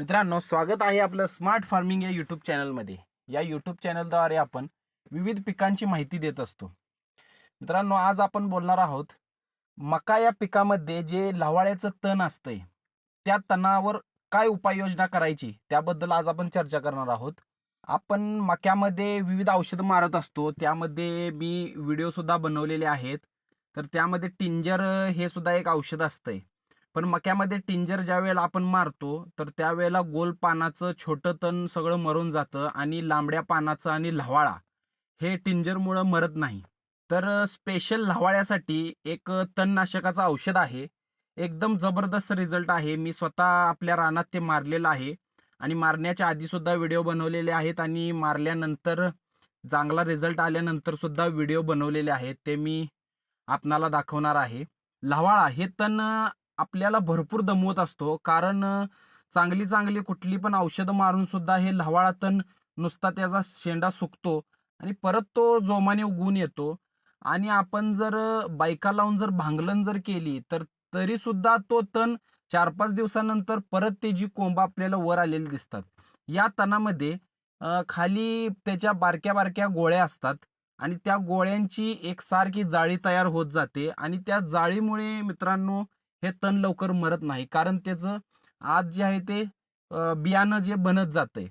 मित्रांनो स्वागत आहे आपलं स्मार्ट फार्मिंग या यूट्यूब चॅनलमध्ये या यूट्यूब चॅनलद्वारे आपण विविध पिकांची माहिती देत असतो. मित्रांनो आज आपण बोलणार आहोत मका या पिकामध्ये जे लवाळ्याचं तण असतंय त्या तणावर काय उपाययोजना करायची त्याबद्दल आज आपण चर्चा करणार आहोत. आपण मक्यामध्ये विविध औषधं मारत असतो त्यामध्ये मी व्हिडिओसुद्धा बनवलेले आहेत. तर त्यामध्ये टिंजर हे सुद्धा एक औषध असतंय. पण मक्यामध्ये टिंजर ज्या वेळेला आपण मारतो तर त्यावेळेला गोल पानाचं छोटं तण सगळं मरून जातं आणि लांबड्या पानाचं आणि लव्हाळा हे टिंजरमुळं मरत नाही. तर स्पेशल लव्हाळ्यासाठी एक तणनाशकाचं औषध आहे. एकदम जबरदस्त रिझल्ट आहे. मी स्वतः आपल्या रानात ते मारलेलं आहे आणि मारण्याच्या आधीसुद्धा व्हिडिओ बनवलेले आहेत आणि मारल्यानंतर चांगला रिझल्ट आल्यानंतरसुद्धा व्हिडिओ बनवलेले आहेत. ते मी आपणाला दाखवणार आहे. लव्हाळा हे तण आपल्याला भरपूर दमवत असतो. कारण चांगली चांगली कुठली पण औषधं मारून सुद्धा हे लव्हाळा तण नुसता त्याचा शेंडा सुकतो आणि परत तो जोमाने उगवून येतो. आणि आपण जर बायका लावून जर भांगलन जर केली तर तरी सुद्धा तो तण चार पाच दिवसानंतर परत त्याची कोंब आपल्याला वर आलेली दिसतात. या तणामध्ये खाली त्याच्या बारक्या बारक्या गोळ्या असतात आणि त्या गोळ्यांची एकसारखी जाळी तयार होत जाते. आणि त्या जाळीमुळे मित्रांनो हे तण लवकर मरत नाही. कारण त्याचं आज जे आहे ते बियाणं जे बनत जाते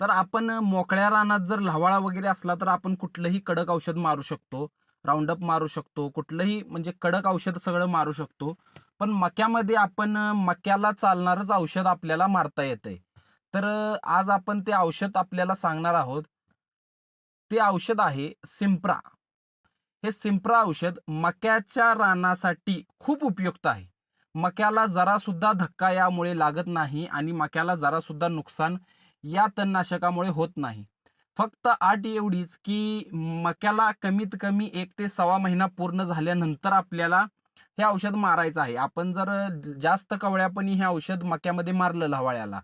तर आपण मोकळ्या रानात जर लव्हाळा वगैरे असला तर आपण कुठलंही कडक औषध मारू शकतो. राऊंडअप मारू शकतो. कुठलंही म्हणजे कडक औषध सगळं मारू शकतो. पण मक्यामध्ये आपण मक्याला चालणारच औषध आपल्याला मारता येते तर आज आपण ते औषध आपल्याला सांगणार आहोत. ते औषध आहे सिम्प्रा. हे सिम्प्रा औषध मक्याच्या रानासाठी खूप उपयुक्त आहे. मक्याला जरा सुद्धा धक्का यामुळे लागत नाही आणि मक्याला जरा सुद्धा नुकसान या तणनाशकामुळे होत नाही. फक्त आठ एवढीच की मक्याला कमीत कमी एक ते सव्वा महिना पूर्ण झाल्यानंतर आपल्याला हे औषध मारायचं आहे. आपण जर जास्त कवळ्यापणी हे औषध मक्यामध्ये मारलं लवाळ्याला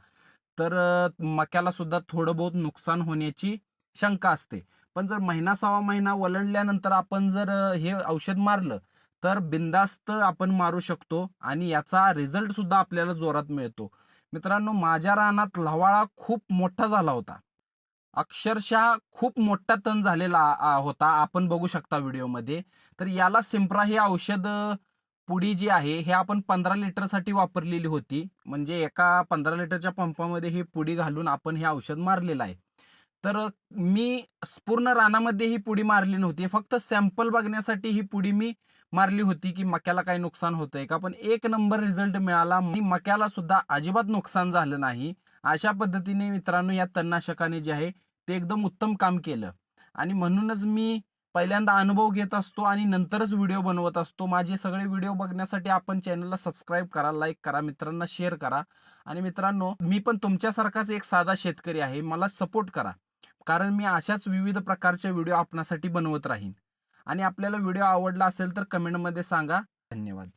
तर मक्याला सुद्धा थोडं बहुत नुकसान होण्याची शंका असते. पण जर महिना सव्वा महिना वलंडल्यानंतर आपण जर हे औषध मारलं तर बिंदास्त आपण मारू शकतो आणि याचा रिझल्ट सुद्धा आपल्याला जोरात मिळतो. मित्रांनो माझ्या रानात लवाळा खूप मोठा झाला होता. अक्षरशः खूप मोठा तण झालेला होता. आपण बघू शकता व्हिडिओमध्ये. तर याला सिम्प्रा हे औषध पुडी जी आहे हे आपण पंधरा लिटरसाठी वापरलेली होती. म्हणजे एका पंधरा लिटरच्या पंपामध्ये ही पुडी घालून आपण हे औषध मारलेलं आहे. तर मी पूर्ण रानामध्ये ही पुडी मारली नव्हती. फक्त सॅम्पल बघण्यासाठी ही पुडी मी मारली होती की मक्याला काही नुकसान होतंय का? पण एक नंबर रिझल्ट मिळाला मक्याला सुद्धा अजिबात नुकसान झालं नाही. अशा पद्धतीने मित्रांनो या तणनाशकाने जे आहे ते एकदम उत्तम काम केलं. आणि म्हणूनच मी पहिल्यांदा अनुभव घेत असतो आणि नंतरच व्हिडिओ बनवत असतो. माझे सगळे व्हिडिओ बघण्यासाठी आपण चॅनलला सबस्क्राईब करा लाईक करा मित्रांना शेअर करा. आणि मित्रांनो मी पण तुमच्यासारखाच एक साधा शेतकरी आहे. मला सपोर्ट करा. कारण मी अशाच विविध प्रकारचे व्हिडिओ आपणासाठी बनवत राहीन. आणि आपल्याला व्हिडिओ आवडला असेल तर कमेंटमध्ये सांगा. धन्यवाद.